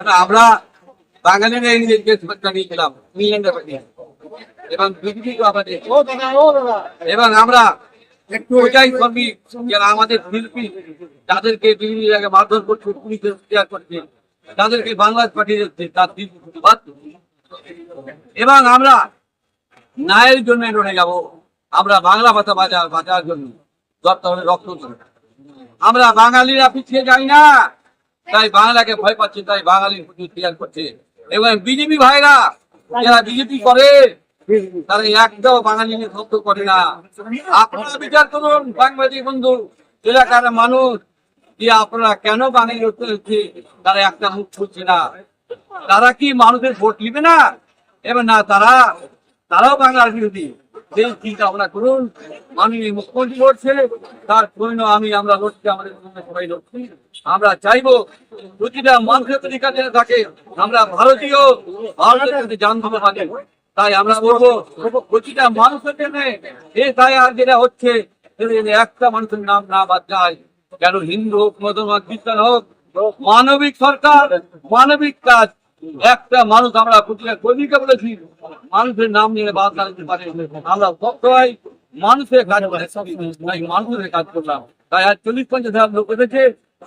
কেন আমরা বাঙালিরা নিয়েছিলাম এবং আমাদের। এবং আমরা একটু ওইটাই কর্মী যারা আমাদের শিল্পী তাদেরকে বিভিন্ন জায়গায় মারধর করছে পুলিশের করছে তাদেরকে বাংলাদেশ পাঠিয়ে যাচ্ছে তার এবং আমরা ন্যায়ের জন্য লড়ে যাব আমরা বাংলা ভাষা বাজার বাঁচার জন্য হলে রক্ত আমরা বাঙালিরা পিছিয়ে যাই না। তাই বাংলাকে ভয় পাচ্ছে, তাই বাঙালির করছে। এবং বিজেপি ভাইরা, যারা বিজেপি করে, তারা একটাও বাঙালি নিয়ে করে না। আপনারা বিচার করুন সাংবাদিক বন্ধু, এলাকার মানুষ, যে আপনারা কেন বাঙালি হচ্ছে, তারা একটা মুখ খুলছে না। তারা কি মানুষের ভোট নিবে না? এবার না, তারা, তারাও বাংলার বিরোধী। সেই চিন্তা ভাবনা করুন মাননীয় মুখ্যমন্ত্রী লড়ছে, তার সৈন্য আমি, আমরা লড়ছি, আমাদের সবাই লড়ছি। আমরা চাইব প্রতিটা মানুষের অধিকার থাকে, আমরা ভারতীয়, ভারতের সাথে জানতে পারি তাই আমরা বলব, প্রতিটা মানুষের জন্য, এ তাই আর যেটা হচ্ছে একটা মানুষের নাম না বাদ যায়। কেন হিন্দু হোক মুসলমান খ্রিস্টান হোক, মানবিক সরকার, মানবিক কাজ একটা মানুষ আমরা প্রতিটা কর্মীকে বলেছি মানুষের নাম নিয়ে বাদ দিতে পারে। আমরা সবসময় মানুষের কাজ করে। তাই মানুষের কাজ করলাম। তাই আজ চল্লিশ পঞ্চাশ হাজার লোক এসেছে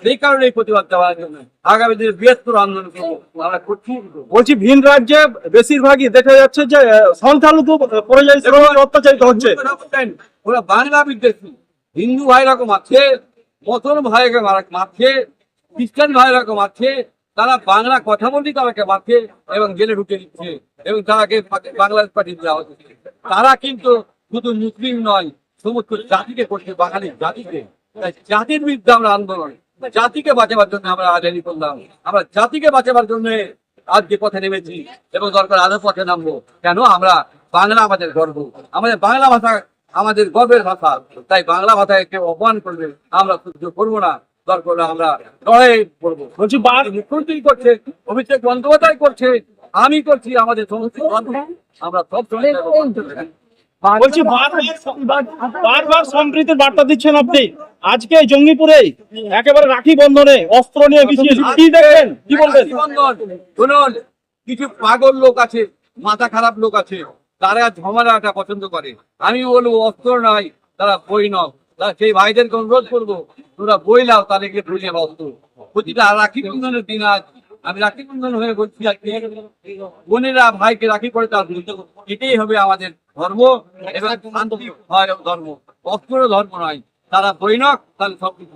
সেই কারণে এই প্রতিবাদ দেওয়ার জন্য। আগামী দিনে বৃহত্তর আন্দোলন আমরা করছি। বলছি ভিন রাজ্যে বেশিরভাগই দেখা যাচ্ছে যে সংখ্যালঘু পরিযায়ী শ্রমিক অত্যাচারিত হচ্ছে। ওরা বাংলা বিদ্বেষী। হিন্দু ভাই রকম আছে মুসলমান ভাইকে মারা- মারছে খ্রিস্টান ভাই রকম আছে তারা বাংলা কথা বলতেই তারাকে মারছে এবং জেলে ঢুকে দিচ্ছে এবং তারাকে বাংলাদেশ পাঠিয়ে দেওয়া হচ্ছে তারা কিন্তু শুধু মুসলিম নয়, সমস্ত জাতিকে করছে, বাঙালি জাতিকে। তাই জাতির বিরুদ্ধে আমরা আন্দোলন, জাতিকে বাঁচাবার জন্য আমরা র্যালি করলাম। আমরা জাতিকে বাঁচাবার জন্য আজকে পথে নেমেছি এবং দরকার আরও পথে নামবো। কেন? আমরা বাংলা আমাদের গর্ব। আমাদের বাংলা ভাষা আমাদের গর্বের ভাষা। তাই বাংলা ভাষায় কেউ অপমান করবে আমরা সহ্য করব না। দরকার আমরা লড়াই করব। বলছি বা- মুখ্যমন্ত্রী করছে অভিষেক বন্দ্যোপাধ্যায় করছে আমি করছি আমাদের সমস্ত আমরা সব বলছি বারবার সম্প্রীতির বার্তা দিচ্ছেন আপনি। আজকে জঙ্গিপুরে একেবারে রাখি বন্ধনে অস্ত্র নিয়ে মিশিয়ে কি দেখবেন কি বলবেন শুনুন কিছু পাগল লোক আছে মাথা খারাপ লোক আছে তারা ঝমালাটা পছন্দ করে। আমি বলব অস্ত্র নাই তারা বই তারা সেই ভাইদেরকে অনুরোধ করব। তোরা বই নাও, তাদেরকে বুঝে বসতো প্রতিটা রাখি বন্ধনের দিন আজ। আমি রাখি বন্ধন হয়ে বলছি আজকে বোনেরা ভাইকে রাখি করে তার এটাই হবে আমাদের ধর্ম এবং শান্তি ধর্ম। অস্ত্র ধর্ম নয়। তারা বৈনক, তাহলে সব কিছু